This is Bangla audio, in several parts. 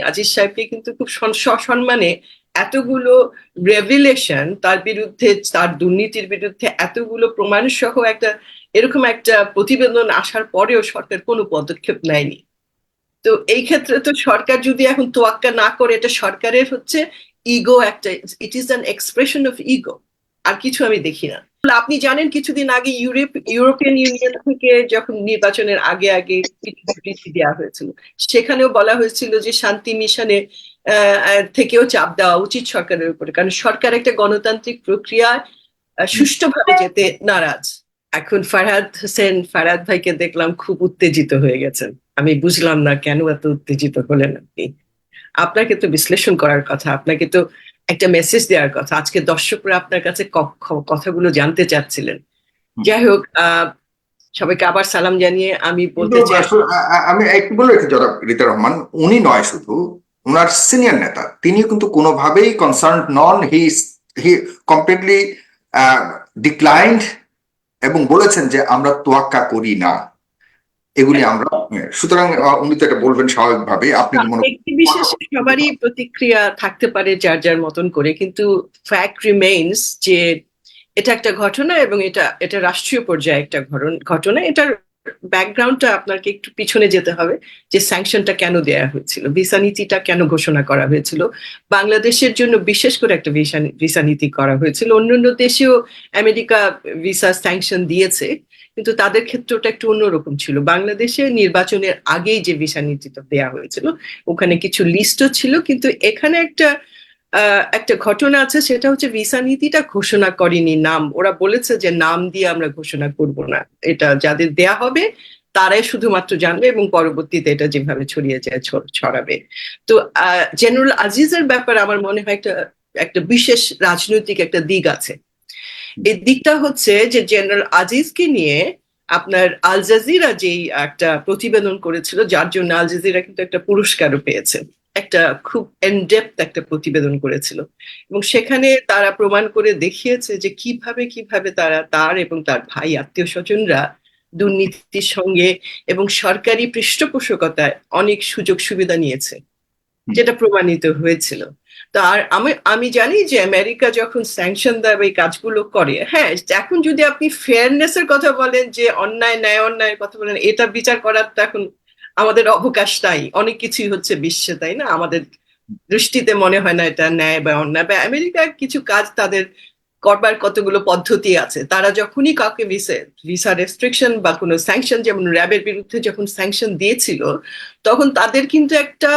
আজিজ সাহেবকে কিন্তু খুব সসম্মানে এতগুলো রেভিলেশন তার বিরুদ্ধে, তার দুর্নীতির বিরুদ্ধে এতগুলো প্রমাণ সহ একটা, এরকম একটা প্রতিবেদন আসার পরেও সরকার কোনো পদক্ষেপ নেয়নি। তো এই ক্ষেত্রে তো সরকার যদি এখন তোয়াক্কা না করে, এটা সরকারের হচ্ছে ইগো একটা it is an expression of ego আর কিছু আমি দেখি না। আপনি জানেন কিছুদিন আগে ইউরোপ ইউরোপিয়ান ইউনিয়ন থেকে যখন নির্বাচনের আগে আগে বিবৃতি দেওয়া হয়েছিল সেখানেও বলা হয়েছিল যে শান্তি মিশনে থেকেও চাপ দেওয়া উচিত সরকারের উপরে। কারণ সরকার একটা গণতান্ত্রিক প্রক্রিয়া আহ, সুষ্ঠুভাবে যেতে নারাজ। এখন ফারহাদ হোসেন ফারহাদ ভাইকে দেখলাম খুব উত্তেজিত হয়ে গেছেন। আমি বুঝলাম না কেন এত উত্তেজিত হলেন আপনি। আপনাকে তো বিশ্লেষণ করার কথা আপনাকে তো একটা মেসেজ দেওয়ার কথা। আজকে দর্শকরা আপনার কাছে কথাগুলো জানতে চাচ্ছিলেন। যাই হোক আহ সবাইকে আবার সালাম জানিয়ে আমি বলতে চাই আমি একটু বলে রেখে জনাব রিতা রহমান উনি নয় শুধু ওনার সিনিয়র নেতা। তিনি কিন্তু কোনোভাবেই কনসার্ন নন হি হি কমপ্লিটলি ডিক্লাইন্ড এবং বলেছেন যে আমরা তোয়াক্কা করি না। এগুলি আমরা সুতরাং উনি তো এটা বলবেন স্বাভাবিকভাবে আপনি ব্যক্তি বিশেষে সবারই প্রতিক্রিয়া থাকতে পারে যার যার মতন করে কিন্তু ফ্যাক্ট রিমেইনস যে এটা একটা ঘটনা এবং এটা এটা রাষ্ট্রীয় পর্যায়ে একটা ঘটন- ঘটনা এটার ব্যাকগ্রাউন্ডটা আপনাকে একটু পিছনে যেতে হবে যে স্যাংশনটা কেন দেয়া হয়েছিল ভিসা নীতিটা কেন ঘোষণা করা হয়েছিল বাংলাদেশের জন্য বিশেষ করে একটা ভিসা ভিসা নীতি করা হয়েছিল অন্যান্য দেশেও আমেরিকা ভিসা স্যাংশন দিয়েছে কিন্তু তাদের ক্ষেত্রটা একটু অন্যরকম ছিল। বাংলাদেশে নির্বাচনের আগেই যে ভিসা নীতিটা দেওয়া হয়েছিল, ওখানে কিছু লিস্টও ছিল, কিন্তু এখানে একটা একটা ঘটনা আছে, সেটা হচ্ছে ভিসা নীতিটা ঘোষণা করেনি নাম। ওরা বলেছে যে নাম দিয়ে আমরা ঘোষণা করব না। এটা যাদের দেয়া হবে, তারাই শুধুমাত্র জানবে এবং পরবর্তীতে এটা যেভাবে ছড়িয়ে যায় ছড়াবে। তো জেনারেল আজিজের ব্যাপারে আমার মনে হয় একটা একটা বিশেষ রাজনৈতিক একটা দিক আছে। এই দিকটা হচ্ছে যে জেনারেল আজিজকে নিয়ে আপনার আল জাজিরা যেই একটা প্রতিবেদন করেছিল যার জন্য আল জাজিরা কিন্তু একটা পুরস্কারও পেয়েছে। একটা খুব এনডেপথ একটা প্রতিবেদন করেছিল। এবং সেখানে তারা প্রমাণ করে দেখিয়েছে যে কীভাবে কীভাবে তারা তার এবং তার ভাই আত্মীয় স্বজনরা দুর্নীতির সঙ্গে এবং সরকারি পৃষ্ঠপোষকতায় অনেক সুযোগ সুবিধা নিয়েছে যেটা প্রমাণিত হয়েছিল। তো আর আমি আমি জানি যে আমেরিকা যখন স্যাংশন দেয় এই কাজগুলো করে হ্যাঁ এখন যদি আপনি ফেয়ারনেস এর কথা বলেন, যে অন্যায়, ন্যায়, অন্যায়ের কথা বলেন, এটা বিচার করার তো এখন আমাদের অবকাশ নাই। অনেক কিছুই হচ্ছে বিশ্বে, তাই না? আমাদের দৃষ্টিতে মনে হয় না এটা ন্যায় বা অন্যায়। বা আমেরিকার কিছু কাজ তাদের করবার কতগুলো পদ্ধতি আছে। তারা যখনই কাউকে ভিসা ভিসা রেস্ট্রিকশন বা কোনো স্যাংশন যেমন র্যাবের বিরুদ্ধে যখন স্যাংশন দিয়েছিল, তখন তাদের কিন্তু একটা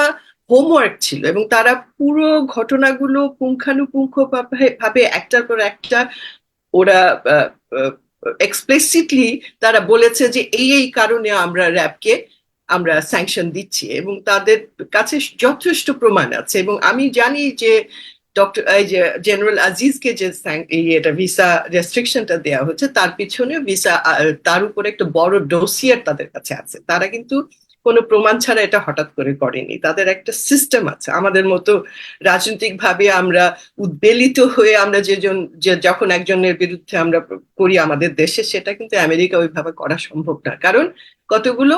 হোমওয়ার্ক ছিল এবং তারা পুরো ঘটনাগুলো পুঙ্খানুপুঙ্খ ভাবে একটার পর একটা ওরা এক্সপ্লিসিটলি তারা বলেছে যে এই এই কারণে আমরা র্যাবকে আমরা স্যাংশন দিচ্ছি এবং তাদের কাছে যথেষ্ট প্রমাণ আছে এবং আমি জানি যে ডক্টর এই যে জেনারেল আজিজকে যে এটা ভিসা রেস্ট্রিকশনটা দেওয়া হচ্ছে, তার পিছনে ভিসা তার উপরে একটা বড় ডোসিয়ার তাদের কাছে আছে। তারা কিন্তু কোনো প্রমাণ ছাড়া এটা হঠাৎ করে করেনি। তাদের একটা সিস্টেম আছে। আমাদের মতো রাজনৈতিক ভাবে আমরা উদ্বেলিত হয়ে আমরা যেজন যে যখন একজনের বিরুদ্ধে আমরা করি আমাদের দেশে, সেটা কিন্তু আমেরিকা ওইভাবে করা সম্ভব না। কারণ কতগুলো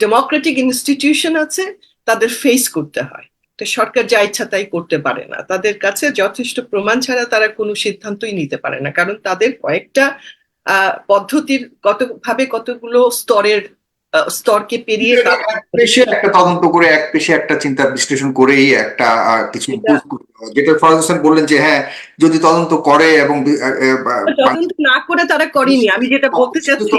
ডেমোক্রেটিক ইনস্টিটিউশন আছে, তাদের ফেস করতে হয়। তো সরকার যা ইচ্ছা তাই করতে পারে না। তাদের কাছে যথেষ্ট প্রমাণ ছাড়া তারা কোনো সিদ্ধান্তই নিতে পারে না। কারণ তাদের কয়েকটা পদ্ধতির কতভাবে কতগুলো স্তরের স্তরকে পেরিয়ে পেশে একটা তদন্ত করে এক পেশে একটা চিন্তা বিশ্লেষণ করেই একটা কিছু। যেটা হোসেন বললেন যে হ্যাঁ যদি তদন্ত করে এবং তদন্ত না করে তারা করেনি। আমি যেটা বলতে চাচ্ছি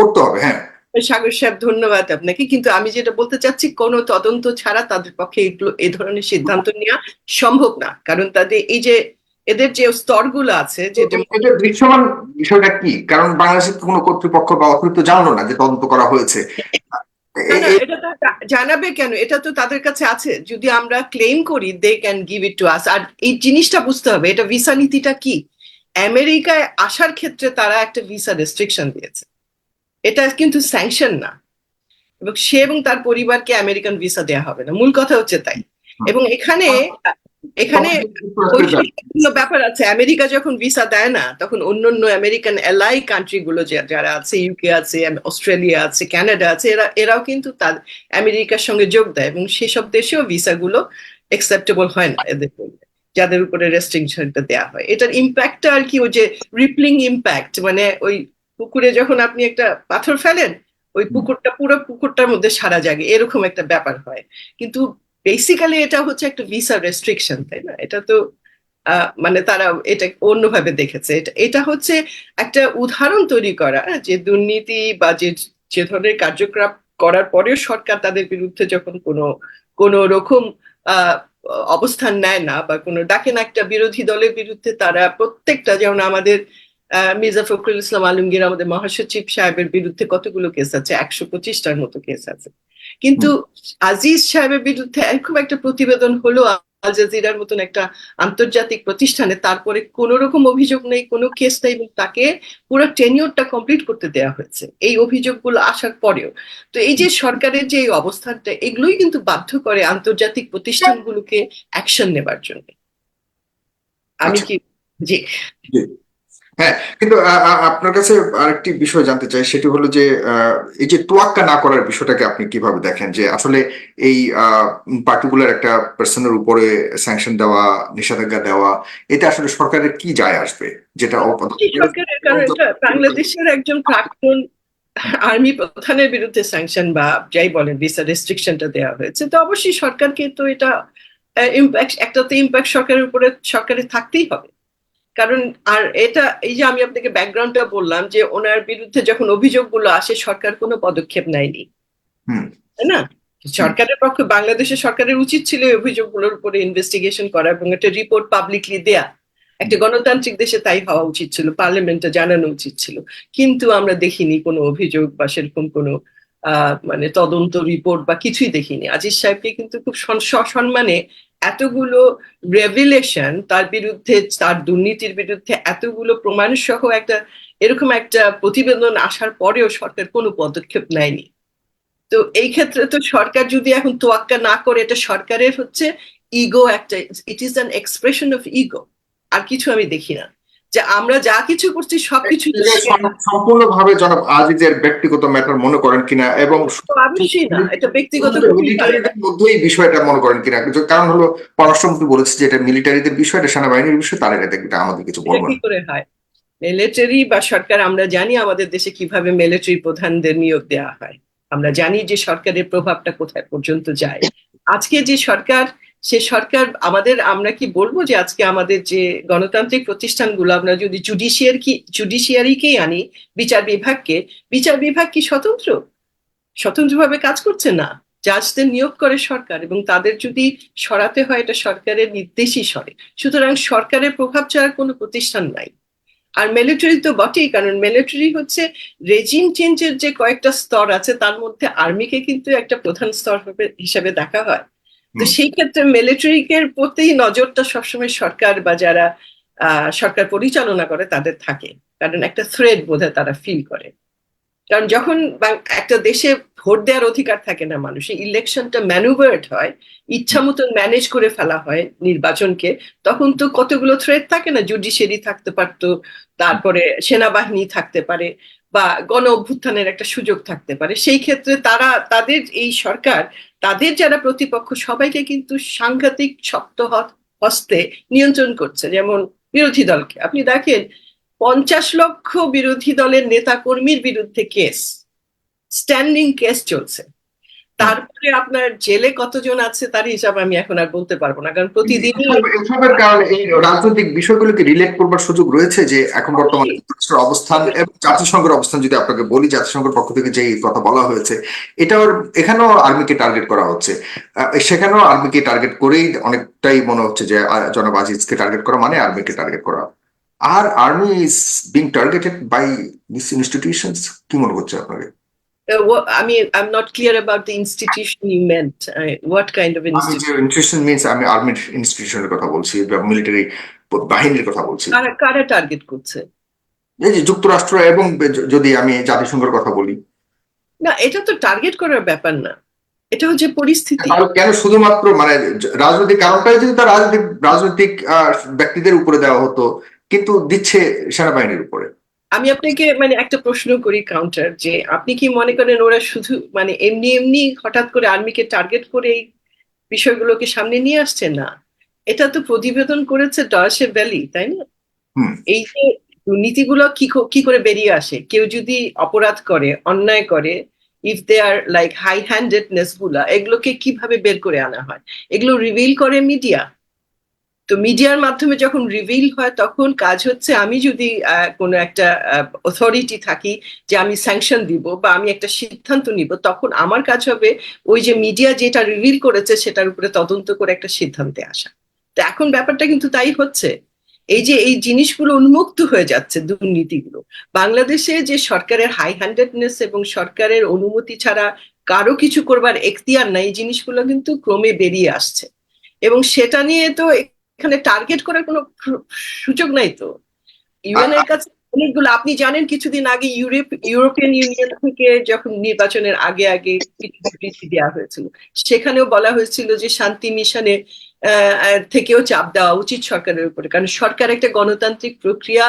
করতে হবে হ্যাঁ। সাগর সাহেব ধন্যবাদ আপনাকে। কিন্তু আমি যেটা বলতে চাচ্ছি কোনো তদন্ত ছাড়া তাদের পক্ষে এগুলো এই ধরনের সিদ্ধান্ত নেওয়া সম্ভব না। কারণ তাদের এই যে এদের যে স্তরগুলো আছে যে দৃশ্যমান বিষয়টা কি? কারণ বাংলাদেশের কোনো কর্তৃপক্ষ বা অতিরিক্ত জানলো না যে তদন্ত করা হয়েছে। জানাবে কেন? এটা তো তাদের কাছে আছে। যদি আমরা ক্লেম করি they can give it to us আর এই জিনিসটা বুঝতে হবে এটা ভিসা নীতিটা কি? আমেরিকায় আসার ক্ষেত্রে তারা একটা ভিসা রেস্ট্রিকশন দিয়েছে। এটা কিন্তু স্যাংশন না। এবং সে এবং তার পরিবারকে আমেরিকান ভিসা দেয়া হবে না। মূল কথা হচ্ছে তাই। এবং এখানে এখানে ব্যাপার আছে। আমেরিকা যখন ভিসা দেয় না তখন অন্যান্য আমেরিকান এলাই কান্ট্রি গুলো যারা আছে ইউকে আছে অস্ট্রেলিয়া আছে কানাডা আছে এরা এরাও কিন্তু তার আমেরিকার সঙ্গে যোগ দেয় এবং সেসব দেশেও ভিসা গুলো অ্যাকসেপ্টেবল হয় না এদের যাদের উপরে রেস্ট্রিকশনটা দেওয়া হয়। এটার ইম্প্যাক্টটা আর কি ওই যে রিপলিং ইম্প্যাক্ট মানে ওই পুকুরে যখন আপনি একটা পাথর ফেলেন ওই পুকুরটা পুরো পুকুরটার মধ্যে সারা জাগে এরকম একটা ব্যাপার হয়। কিন্তু বেসিক্যালি এটা হচ্ছে একটা ভিসা রেস্ট্রিকশন তাই না? এটা তো মানে তারা এটা অন্যভাবে দেখেছে। এটা হচ্ছে একটা উদাহরণ তৈরি করা যে দুর্নীতি বা যে যে ধরনের কার্যকলাপ করার পরেও সরকার তাদের বিরুদ্ধে যখন কোনো কোনো রকম অবস্থান নেয় না বা কোনো ডাকে না, একটা বিরোধী দলের বিরুদ্ধে তারা প্রত্যেকটা, যেমন আমাদের মির্জা ফখরুল ইসলাম আলমগীর, আমাদের মহাসচিব সাহেবের বিরুদ্ধে কতগুলো কেস আছে? একশো পঁচিশটার মতো কেস আছে। কিন্তু আজিজ সাহেবের বিরুদ্ধে এরকম একটা প্রতিবেদন হলো আল জাজিরার মতন একটা আন্তর্জাতিক প্রতিষ্ঠানে তারপরে কোনো রকম অভিযোগ নেই কোনো কেস নেই এবং তাকে পুরো টেনিওরটা কমপ্লিট করতে দেওয়া হয়েছে। এই অভিযোগগুলো আসার পরেও। তো এই যে সরকারের যে এই অবস্থানটা এগুলোই কিন্তু বাধ্য করে আন্তর্জাতিক প্রতিষ্ঠানগুলোকে অ্যাকশন নেবার জন্য। আমি আচ্ছা। কি জি। হ্যাঁ কিন্তু আপনার কাছে আরেকটি বিষয় জানতে চাই, সেটি হলো যে এই যে তোয়াক্কা না করার বিষয়টাকে আপনি কীভাবে দেখেন? যে আসলে এই পার্টিকুলার একটা পার্সনের উপরে স্যাংশন দেওয়া, নিষেধাজ্ঞা দেওয়া এটা আসলে সরকারের কি যায় আসবে? যেটা বাংলাদেশের একজন প্রাক্তন আর্মি প্রধানের বিরুদ্ধে স্যাংশন বা যাই বলেন ভিসা রেস্ট্রিকশনটা দেওয়া হয়েছে। তো অবশ্যই সরকারকে তো এটা ইম্প্যাক্ট একটা তো ইম্প্যাক্ট সরকারের উপরে সরকারের থাকতেই হবে। কারণ আর এটা এই যে আমি আপনাকে ব্যাকগ্রাউন্ডটা বললাম যে ওনার বিরুদ্ধে যখন অভিযোগগুলো আসে সরকার কোনো পদক্ষেপ নেয়নি। তাই না? সরকারের পক্ষে বাংলাদেশের সরকারের উচিত ছিল এই অভিযোগগুলোর উপরে ইনভেস্টিগেশন করা এবং একটা রিপোর্ট পাবলিকলি দেয়া। একটা গণতান্ত্রিক দেশে তাই হওয়া উচিত ছিল পার্লামেন্টে জানানো উচিত ছিল। কিন্তু আমরা দেখিনি কোনো অভিযোগ বা সেরকম কোনো আহ, মানে তদন্ত রিপোর্ট বা কিছুই দেখিনি। আজিজ সাহেবকে কিন্তু খুব সসম্মানে এতগুলো রেভিলেশন তার বিরুদ্ধে, তার দুর্নীতির বিরুদ্ধে এতগুলো প্রমাণ সহ একটা, এরকম একটা প্রতিবেদন আসার পরেও সরকার কোনো পদক্ষেপ নেয়নি। তো এই ক্ষেত্রে তো সরকার যদি এখন তোয়াক্কা না করে, এটা সরকারের হচ্ছে ইগো একটা it is an expression of ego আর কিছু আমি দেখি না। যে আমরা যা কিছু করছি সবকিছু সম্পূর্ণভাবে জনাব আজিজের ব্যক্তিগত ম্যাটার মনে করেন কিনা এবং এটা ব্যক্তিগত হতেই মিলিটারিদের মধ্যে বিষয়টা মনে করেন কিনা? কারণ হলো পররাষ্ট্রমন্ত্রী বলেছে যে এটা মিলিটারিদের বিষয় এটা সেনাবাহিনীর বিষয় তারা এটা দেখবে, এটা আমাদের কিছু বলব কি করে হয়? মিলিটারি বা সরকার আমরা জানি আমাদের দেশে কীভাবে মিলিটারি প্রধানদের নিয়োগ দেওয়া হয়। আমরা জানি যে সরকারের প্রভাবটা কোথায় পর্যন্ত যায়। আজকে যে সরকার সে সরকার, আমাদের আমরা কি বলব যে আজকে আমাদের যে গণতান্ত্রিক প্রতিষ্ঠানগুলো, আমরা যদি জুডিশিয়ার কি জুডিশিয়ারিকেই আনি, বিচার বিভাগকে বিচার বিভাগ কি স্বতন্ত্র? স্বতন্ত্রভাবে কাজ করছে না। জাজদের নিয়োগ করে সরকার এবং তাদের যদি সরাতে হয়, এটা সরকারের নির্দেশই সরে। সুতরাং সরকারের প্রভাব ছাড়া কোনো প্রতিষ্ঠান নাই। আর মিলিটারি তো বটেই, কারণ মিলিটারি হচ্ছে রেজিম চেঞ্জের যে কয়েকটা স্তর আছে, তার মধ্যে আর্মিকে কিন্তু একটা প্রধান স্তর হিসেবে দেখা হয়। তো সেই ক্ষেত্রে মিলিটারিকের প্রতি নজরটা সবসময় সরকার বা যারা সরকার পরিচালনা করে তাদের থাকে। কারণ একটা থ্রেড বোধহয় তারা ফিল করে। কারণ যখন একটা দেশে ভোট দেওয়ার অধিকার থাকে না মানুষের ইলেকশনটা ম্যানুভার্ড হয় ইচ্ছা মতন ম্যানেজ করে ফেলা হয় নির্বাচনকে তখন তো কতগুলো থ্রেড থাকে না? জুডিশিয়ারি থাকতে পারতো তারপরে সেনাবাহিনী থাকতে পারে। বা গণ অভ্যুত্থানের একটা সুযোগ থাকতে পারে। সেই ক্ষেত্রে তারা, তাদের এই সরকার, তাদের যারা প্রতিপক্ষ, সবাইকে কিন্তু সাংঘাতিক শক্ত হস্তে নিয়ন্ত্রণ করছে। যেমন বিরোধী দলকে। আপনি দেখেন, পঞ্চাশ লক্ষ বিরোধী দলের নেতা কর্মীর বিরুদ্ধে কেস স্ট্যান্ডিং কেস চলছে। তারপরে আপনার জেলে কতজন আছে তার হিসাব আমি এখন আর বলতে পারব না কারণ প্রতিদিনই এসব- এসবের কারণে এই রাজনৈতিক বিষয়গুলোকে রিলেট করবার সুযোগ রয়েছে যে এখন বর্তমানে অবস্থান এবং জাতিসংঘের অবস্থান যদি আপনাকে বলি জাতিসংঘের পক্ষ থেকে যে কথা বলা হয়েছে এটাও এখানেও আর্মিকে টার্গেট করা হচ্ছে। সেখানেও আর্মিকে টার্গেট করেই অনেকটাই মনে হচ্ছে যে জনাব আজিজকে টার্গেট করা মানে আর্মিকে টার্গেট করা। আর army is being targeted by this institutions কি মনে হচ্ছে আপনাকে? Uh, what, I mean, I'm not clear about the institution you meant. Uh, what kind of institution? Institution means আমি আর্মির ইনস্টিটিউশনের কথা বলছি বা মিলিটারি বাহিনীর কথা বলছি। কারা কারা টার্গেট করছে? এই যে যুক্তরাষ্ট্র এবং যদি আমি জাতিসংঘের কথা বলি। না এটা তো টার্গেট করার ব্যাপার না। এটা হচ্ছে পরিস্থিতি। কেন শুধুমাত্র মানে রাজনৈতিক কারণটাই যদি তার রাজনৈতিক রাজনৈতিক ব্যক্তিদের উপরে দেওয়া হতো কিন্তু দিচ্ছে সেনাবাহিনীর উপরে। আমি আপনাকে মানে একটা প্রশ্ন করি কাউন্টার যে আপনি কি মনে করেন ওরা শুধু মানে এমনি এমনি হঠাৎ করে আর্মিকে টার্গেট করে এই বিষয়গুলোকে সামনে নিয়ে আসছে? না। এটা তো প্রতিবেদন করেছে ডয়সে ভ্যালি তাই না? এই যে দুর্নীতিগুলো কি কি করে বেরিয়ে আসে? কেউ যদি অপরাধ করে অন্যায় করে if they are like high হ্যান্ডেডনেসগুলা এগুলোকে কীভাবে বের করে আনা হয়? এগুলো রিভিল করে মিডিয়া তো মিডিয়ার মাধ্যমে যখন রিভিল হয়, তখন কাজ হচ্ছে আমি যদি কোনো একটা অথরিটি থাকি যে আমি স্যাংশন দিব বা আমি একটা সিদ্ধান্ত নিব, তখন আমার কাজ হবে ওই যে মিডিয়া যেটা রিভিল করেছে সেটার উপরে তদন্ত করে একটা সিদ্ধান্তে আসা। তো এখন ব্যাপারটা কিন্তু তাই হচ্ছে। এই যে এই জিনিসগুলো উন্মুক্ত হয়ে যাচ্ছে দুর্নীতিগুলো। বাংলাদেশে যে সরকারের হাই হ্যান্ডেডনেস এবং সরকারের অনুমতি ছাড়া কারও কিছু করবার এখতিয়ার নাই, এই জিনিসগুলো কিন্তু ক্রমে বেরিয়ে আসছে। এবং সেটা নিয়ে তো এখানে টার্গেট করার কোনো সুযোগ নাই তো। ইউএন এর কাছে অনেকগুলো, আপনি জানেন কিছুদিন আগে ইউরোপ, ইউরোপিয়ান ইউনিয়ন থেকে যখন নির্বাচনের আগে আগে বিবৃতি দেওয়া হয়েছিল, সেখানেও বলা হয়েছিল যে শান্তি মিশনে থেকেও চাপ দেওয়া উচিত সরকারের উপরে। কারণ সরকার একটা গণতান্ত্রিক প্রক্রিয়া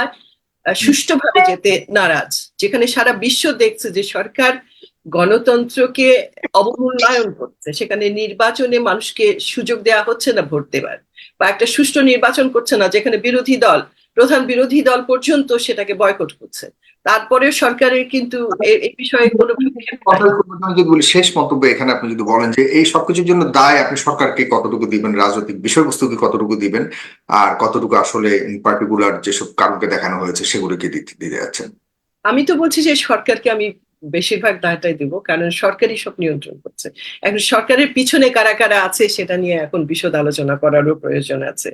সুষ্ঠুভাবে যেতে নারাজ। যেখানে সারা বিশ্ব দেখছে যে সরকার গণতন্ত্রকে অবমূল্যায়ন করছে। সেখানে নির্বাচনে মানুষকে সুযোগ দেওয়া হচ্ছে না ভোট দেবার। বা একটা সুষ্ঠু নির্বাচন করছে না যেখানে বিরোধী দল প্রধান বিরোধী দল পর্যন্ত সেটাকে বয়কট করছে। তারপরে সরকারের কিন্তু এই বিষয়ে কোনো যদি বলি শেষ মন্তব্য এখানে আপনি যদি বলেন যে এই সবকিছুর জন্য দায় আপনি সরকারকে কতটুকু দিবেন রাজনৈতিক বিষয়বস্তুকে কতটুকু দিবেন আর কতটুকু আসলে পার্টিকুলার যেসব কারণকে দেখানো হয়েছে সেগুলোকে দিতে দিতে যাচ্ছেন? আমি তো বলছি যে সরকারকে আমি বেশিরভাগ দায়টাই দিব, কারণ সরকারই সব নিয়ন্ত্রণ করছে। এখন সরকারের পিছনে কারা কারা আছে, সেটা নিয়ে এখন বিশদ আলোচনা করারও প্রয়োজন আছে।